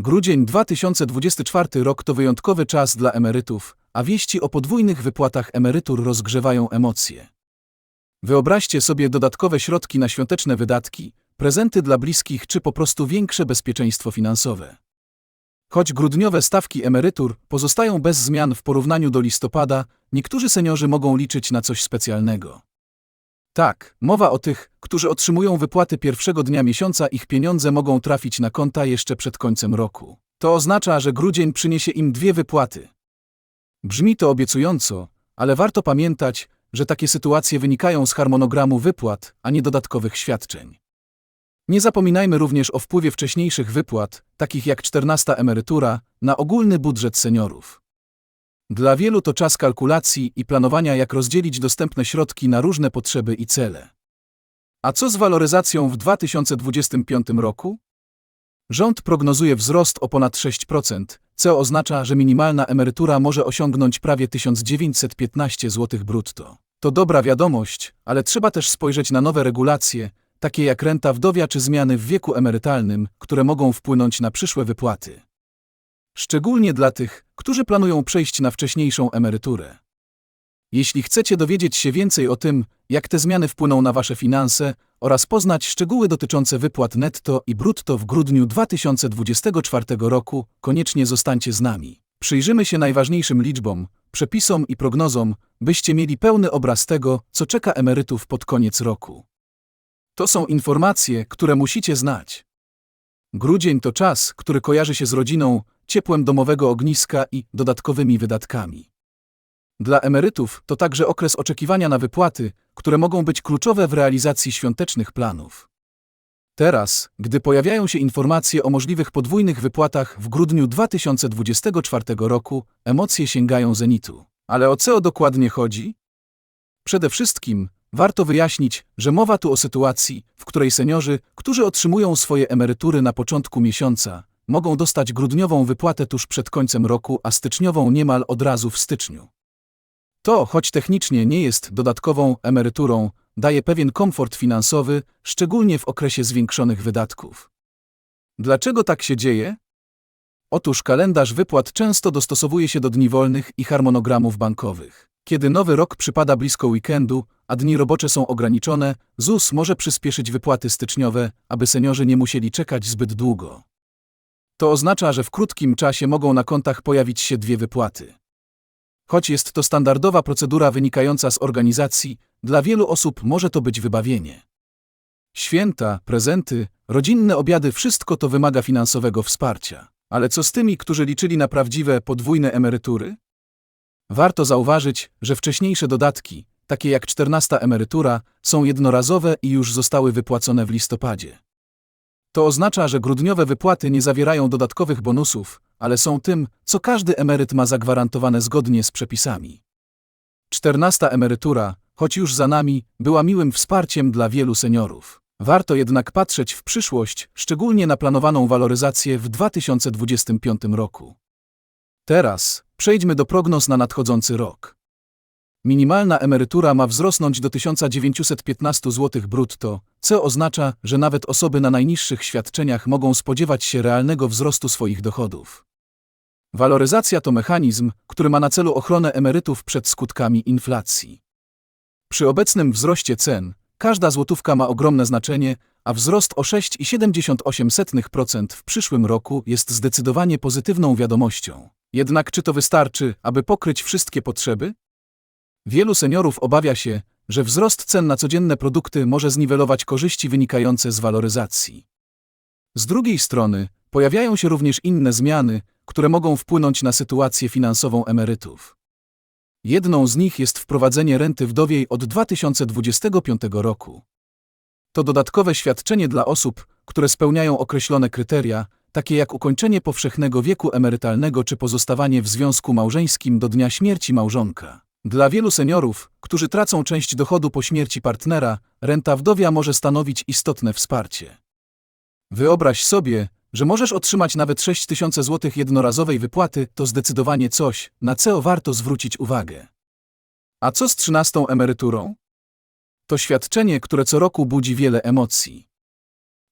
Grudzień 2024 rok to wyjątkowy czas dla emerytów, a wieści o podwójnych wypłatach emerytur rozgrzewają emocje. Wyobraźcie sobie dodatkowe środki na świąteczne wydatki, prezenty dla bliskich czy po prostu większe bezpieczeństwo finansowe. Choć grudniowe stawki emerytur pozostają bez zmian w porównaniu do listopada, niektórzy seniorzy mogą liczyć na coś specjalnego. Tak, mowa o tych, którzy otrzymują wypłaty pierwszego dnia miesiąca, ich pieniądze mogą trafić na konta jeszcze przed końcem roku. To oznacza, że grudzień przyniesie im dwie wypłaty. Brzmi to obiecująco, ale warto pamiętać, że takie sytuacje wynikają z harmonogramu wypłat, a nie dodatkowych świadczeń. Nie zapominajmy również o wpływie wcześniejszych wypłat, takich jak 14 emerytura, na ogólny budżet seniorów. Dla wielu to czas kalkulacji i planowania, jak rozdzielić dostępne środki na różne potrzeby i cele. A co z waloryzacją w 2025 roku? Rząd prognozuje wzrost o ponad 6%, co oznacza, że minimalna emerytura może osiągnąć prawie 1915 zł brutto. To dobra wiadomość, ale trzeba też spojrzeć na nowe regulacje, takie jak renta wdowia czy zmiany w wieku emerytalnym, które mogą wpłynąć na przyszłe wypłaty. Szczególnie dla tych, którzy planują przejść na wcześniejszą emeryturę. Jeśli chcecie dowiedzieć się więcej o tym, jak te zmiany wpłyną na Wasze finanse oraz poznać szczegóły dotyczące wypłat netto i brutto w grudniu 2024 roku, koniecznie zostańcie z nami. Przyjrzymy się najważniejszym liczbom, przepisom i prognozom, byście mieli pełny obraz tego, co czeka emerytów pod koniec roku. To są informacje, które musicie znać. Grudzień to czas, który kojarzy się z rodziną, ciepłem domowego ogniska i dodatkowymi wydatkami. Dla emerytów to także okres oczekiwania na wypłaty, które mogą być kluczowe w realizacji świątecznych planów. Teraz, gdy pojawiają się informacje o możliwych podwójnych wypłatach w grudniu 2024 roku, emocje sięgają zenitu. Ale o co dokładnie chodzi? Przede wszystkim warto wyjaśnić, że mowa tu o sytuacji, w której seniorzy, którzy otrzymują swoje emerytury na początku miesiąca, mogą dostać grudniową wypłatę tuż przed końcem roku, a styczniową niemal od razu w styczniu. To, choć technicznie nie jest dodatkową emeryturą, daje pewien komfort finansowy, szczególnie w okresie zwiększonych wydatków. Dlaczego tak się dzieje? Otóż kalendarz wypłat często dostosowuje się do dni wolnych i harmonogramów bankowych. Kiedy nowy rok przypada blisko weekendu, a dni robocze są ograniczone, ZUS może przyspieszyć wypłaty styczniowe, aby seniorzy nie musieli czekać zbyt długo. To oznacza, że w krótkim czasie mogą na kontach pojawić się dwie wypłaty. Choć jest to standardowa procedura wynikająca z organizacji, dla wielu osób może to być wybawienie. Święta, prezenty, rodzinne obiady wszystko to wymaga finansowego wsparcia. Ale co z tymi, którzy liczyli na prawdziwe podwójne emerytury? Warto zauważyć, że wcześniejsze dodatki, takie jak 14 emerytura, są jednorazowe i już zostały wypłacone w listopadzie. To oznacza, że grudniowe wypłaty nie zawierają dodatkowych bonusów, ale są tym, co każdy emeryt ma zagwarantowane zgodnie z przepisami. 14 emerytura, choć już za nami, była miłym wsparciem dla wielu seniorów. Warto jednak patrzeć w przyszłość, szczególnie na planowaną waloryzację w 2025 roku. Teraz przejdźmy do prognoz na nadchodzący rok. Minimalna emerytura ma wzrosnąć do 1915 zł brutto, co oznacza, że nawet osoby na najniższych świadczeniach mogą spodziewać się realnego wzrostu swoich dochodów. Waloryzacja to mechanizm, który ma na celu ochronę emerytów przed skutkami inflacji. Przy obecnym wzroście cen, każda złotówka ma ogromne znaczenie, a wzrost o 6,78% w przyszłym roku jest zdecydowanie pozytywną wiadomością. Jednak czy to wystarczy, aby pokryć wszystkie potrzeby? Wielu seniorów obawia się, że wzrost cen na codzienne produkty może zniwelować korzyści wynikające z waloryzacji. Z drugiej strony, pojawiają się również inne zmiany, które mogą wpłynąć na sytuację finansową emerytów. Jedną z nich jest wprowadzenie renty wdowiej od 2025 roku. To dodatkowe świadczenie dla osób, które spełniają określone kryteria, takie jak ukończenie powszechnego wieku emerytalnego czy pozostawanie w związku małżeńskim do dnia śmierci małżonka. Dla wielu seniorów, którzy tracą część dochodu po śmierci partnera, renta wdowia może stanowić istotne wsparcie. Wyobraź sobie, że możesz otrzymać nawet 6 tysięcy złotych jednorazowej wypłaty, to zdecydowanie coś, na co warto zwrócić uwagę. A co z trzynastą emeryturą? To świadczenie, które co roku budzi wiele emocji.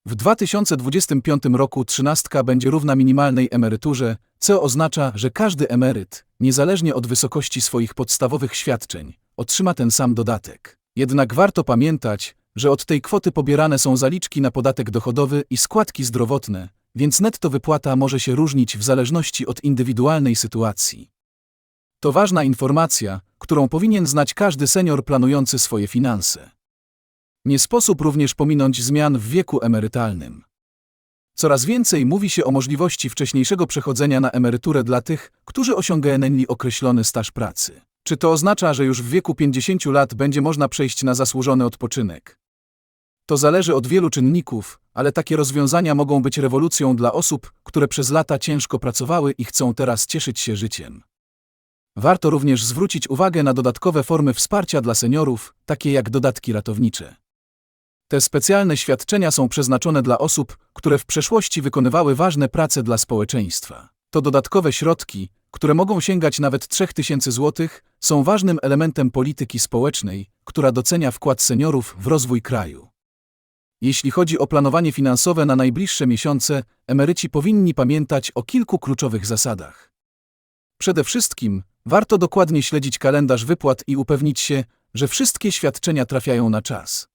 W 2025 roku trzynastka będzie równa minimalnej emeryturze, co oznacza, że każdy emeryt, niezależnie od wysokości swoich podstawowych świadczeń, otrzyma ten sam dodatek. Jednak warto pamiętać, że od tej kwoty pobierane są zaliczki na podatek dochodowy i składki zdrowotne, więc netto wypłata może się różnić w zależności od indywidualnej sytuacji. To ważna informacja, którą powinien znać każdy senior planujący swoje finanse. Nie sposób również pominąć zmian w wieku emerytalnym. Coraz więcej mówi się o możliwości wcześniejszego przechodzenia na emeryturę dla tych, którzy osiągnęli określony staż pracy. Czy to oznacza, że już w wieku 50 lat będzie można przejść na zasłużony odpoczynek? To zależy od wielu czynników, ale takie rozwiązania mogą być rewolucją dla osób, które przez lata ciężko pracowały i chcą teraz cieszyć się życiem. Warto również zwrócić uwagę na dodatkowe formy wsparcia dla seniorów, takie jak dodatki ratownicze. Te specjalne świadczenia są przeznaczone dla osób, które w przeszłości wykonywały ważne prace dla społeczeństwa. To dodatkowe środki, które mogą sięgać nawet 3000 zł, są ważnym elementem polityki społecznej, która docenia wkład seniorów w rozwój kraju. Jeśli chodzi o planowanie finansowe na najbliższe miesiące, emeryci powinni pamiętać o kilku kluczowych zasadach. Przede wszystkim warto dokładnie śledzić kalendarz wypłat i upewnić się, że wszystkie świadczenia trafiają na czas.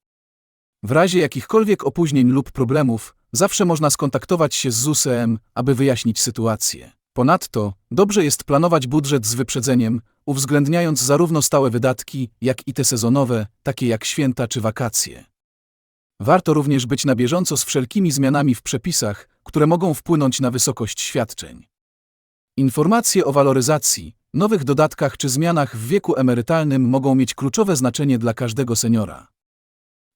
W razie jakichkolwiek opóźnień lub problemów, zawsze można skontaktować się z ZUSEM, aby wyjaśnić sytuację. Ponadto, dobrze jest planować budżet z wyprzedzeniem, uwzględniając zarówno stałe wydatki, jak i te sezonowe, takie jak święta czy wakacje. Warto również być na bieżąco z wszelkimi zmianami w przepisach, które mogą wpłynąć na wysokość świadczeń. Informacje o waloryzacji, nowych dodatkach czy zmianach w wieku emerytalnym mogą mieć kluczowe znaczenie dla każdego seniora.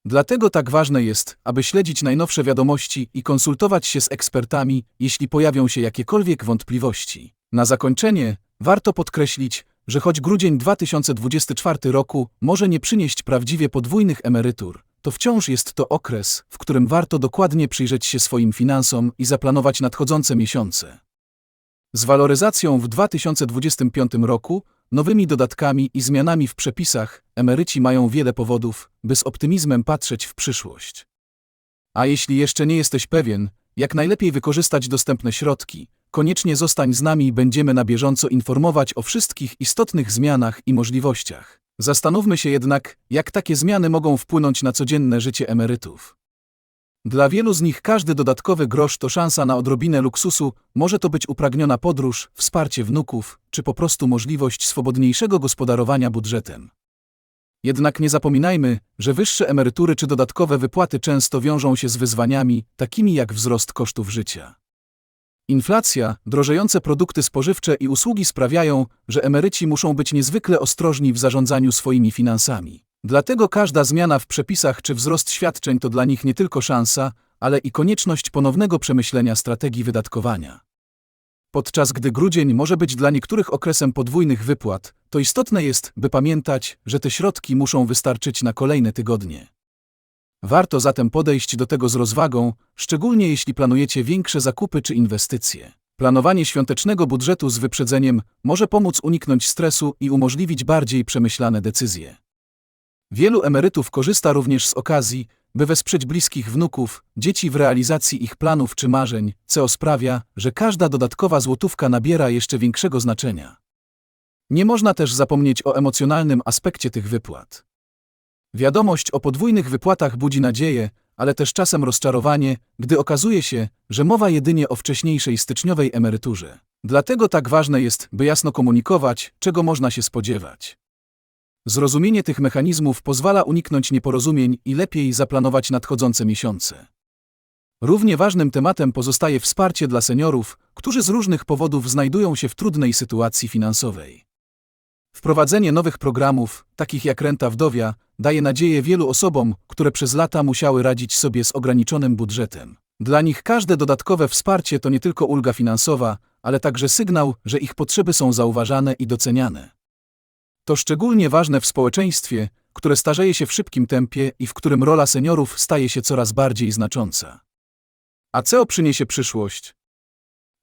Dlatego tak ważne jest, aby śledzić najnowsze wiadomości i konsultować się z ekspertami, jeśli pojawią się jakiekolwiek wątpliwości. Na zakończenie warto podkreślić, że choć grudzień 2024 roku może nie przynieść prawdziwie podwójnych emerytur, to wciąż jest to okres, w którym warto dokładnie przyjrzeć się swoim finansom i zaplanować nadchodzące miesiące. Z waloryzacją w 2025 roku, nowymi dodatkami i zmianami w przepisach, emeryci mają wiele powodów, by z optymizmem patrzeć w przyszłość. A jeśli jeszcze nie jesteś pewien, jak najlepiej wykorzystać dostępne środki, koniecznie zostań z nami i będziemy na bieżąco informować o wszystkich istotnych zmianach i możliwościach. Zastanówmy się jednak, jak takie zmiany mogą wpłynąć na codzienne życie emerytów. Dla wielu z nich każdy dodatkowy grosz to szansa na odrobinę luksusu, może to być upragniona podróż, wsparcie wnuków, czy po prostu możliwość swobodniejszego gospodarowania budżetem. Jednak nie zapominajmy, że wyższe emerytury czy dodatkowe wypłaty często wiążą się z wyzwaniami, takimi jak wzrost kosztów życia. Inflacja, drożejące produkty spożywcze i usługi sprawiają, że emeryci muszą być niezwykle ostrożni w zarządzaniu swoimi finansami. Dlatego każda zmiana w przepisach czy wzrost świadczeń to dla nich nie tylko szansa, ale i konieczność ponownego przemyślenia strategii wydatkowania. Podczas gdy grudzień może być dla niektórych okresem podwójnych wypłat, to istotne jest, by pamiętać, że te środki muszą wystarczyć na kolejne tygodnie. Warto zatem podejść do tego z rozwagą, szczególnie jeśli planujecie większe zakupy czy inwestycje. Planowanie świątecznego budżetu z wyprzedzeniem może pomóc uniknąć stresu i umożliwić bardziej przemyślane decyzje. Wielu emerytów korzysta również z okazji, by wesprzeć bliskich wnuków, dzieci w realizacji ich planów czy marzeń, co sprawia, że każda dodatkowa złotówka nabiera jeszcze większego znaczenia. Nie można też zapomnieć o emocjonalnym aspekcie tych wypłat. Wiadomość o podwójnych wypłatach budzi nadzieję, ale też czasem rozczarowanie, gdy okazuje się, że mowa jedynie o wcześniejszej styczniowej emeryturze. Dlatego tak ważne jest, by jasno komunikować, czego można się spodziewać. Zrozumienie tych mechanizmów pozwala uniknąć nieporozumień i lepiej zaplanować nadchodzące miesiące. Równie ważnym tematem pozostaje wsparcie dla seniorów, którzy z różnych powodów znajdują się w trudnej sytuacji finansowej. Wprowadzenie nowych programów, takich jak renta wdowia, daje nadzieję wielu osobom, które przez lata musiały radzić sobie z ograniczonym budżetem. Dla nich każde dodatkowe wsparcie to nie tylko ulga finansowa, ale także sygnał, że ich potrzeby są zauważane i doceniane. To szczególnie ważne w społeczeństwie, które starzeje się w szybkim tempie i w którym rola seniorów staje się coraz bardziej znacząca. A co przyniesie przyszłość?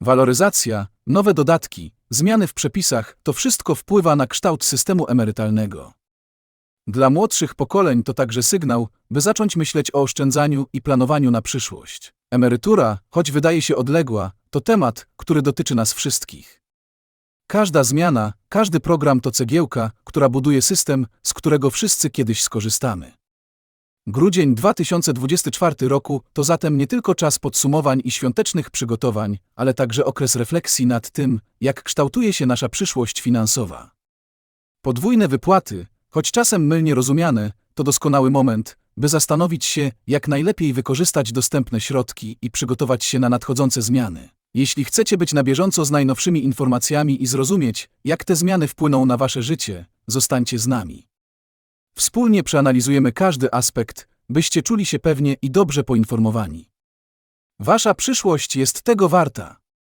Waloryzacja, nowe dodatki, zmiany w przepisach to wszystko wpływa na kształt systemu emerytalnego. Dla młodszych pokoleń to także sygnał, by zacząć myśleć o oszczędzaniu i planowaniu na przyszłość. Emerytura, choć wydaje się odległa, to temat, który dotyczy nas wszystkich. Każda zmiana, każdy program to cegiełka, która buduje system, z którego wszyscy kiedyś skorzystamy. Grudzień 2024 roku to zatem nie tylko czas podsumowań i świątecznych przygotowań, ale także okres refleksji nad tym, jak kształtuje się nasza przyszłość finansowa. Podwójne wypłaty, choć czasem mylnie rozumiane, to doskonały moment, by zastanowić się, jak najlepiej wykorzystać dostępne środki i przygotować się na nadchodzące zmiany. Jeśli chcecie być na bieżąco z najnowszymi informacjami i zrozumieć, jak te zmiany wpłyną na wasze życie, zostańcie z nami. Wspólnie przeanalizujemy każdy aspekt, byście czuli się pewnie i dobrze poinformowani. Wasza przyszłość jest tego warta.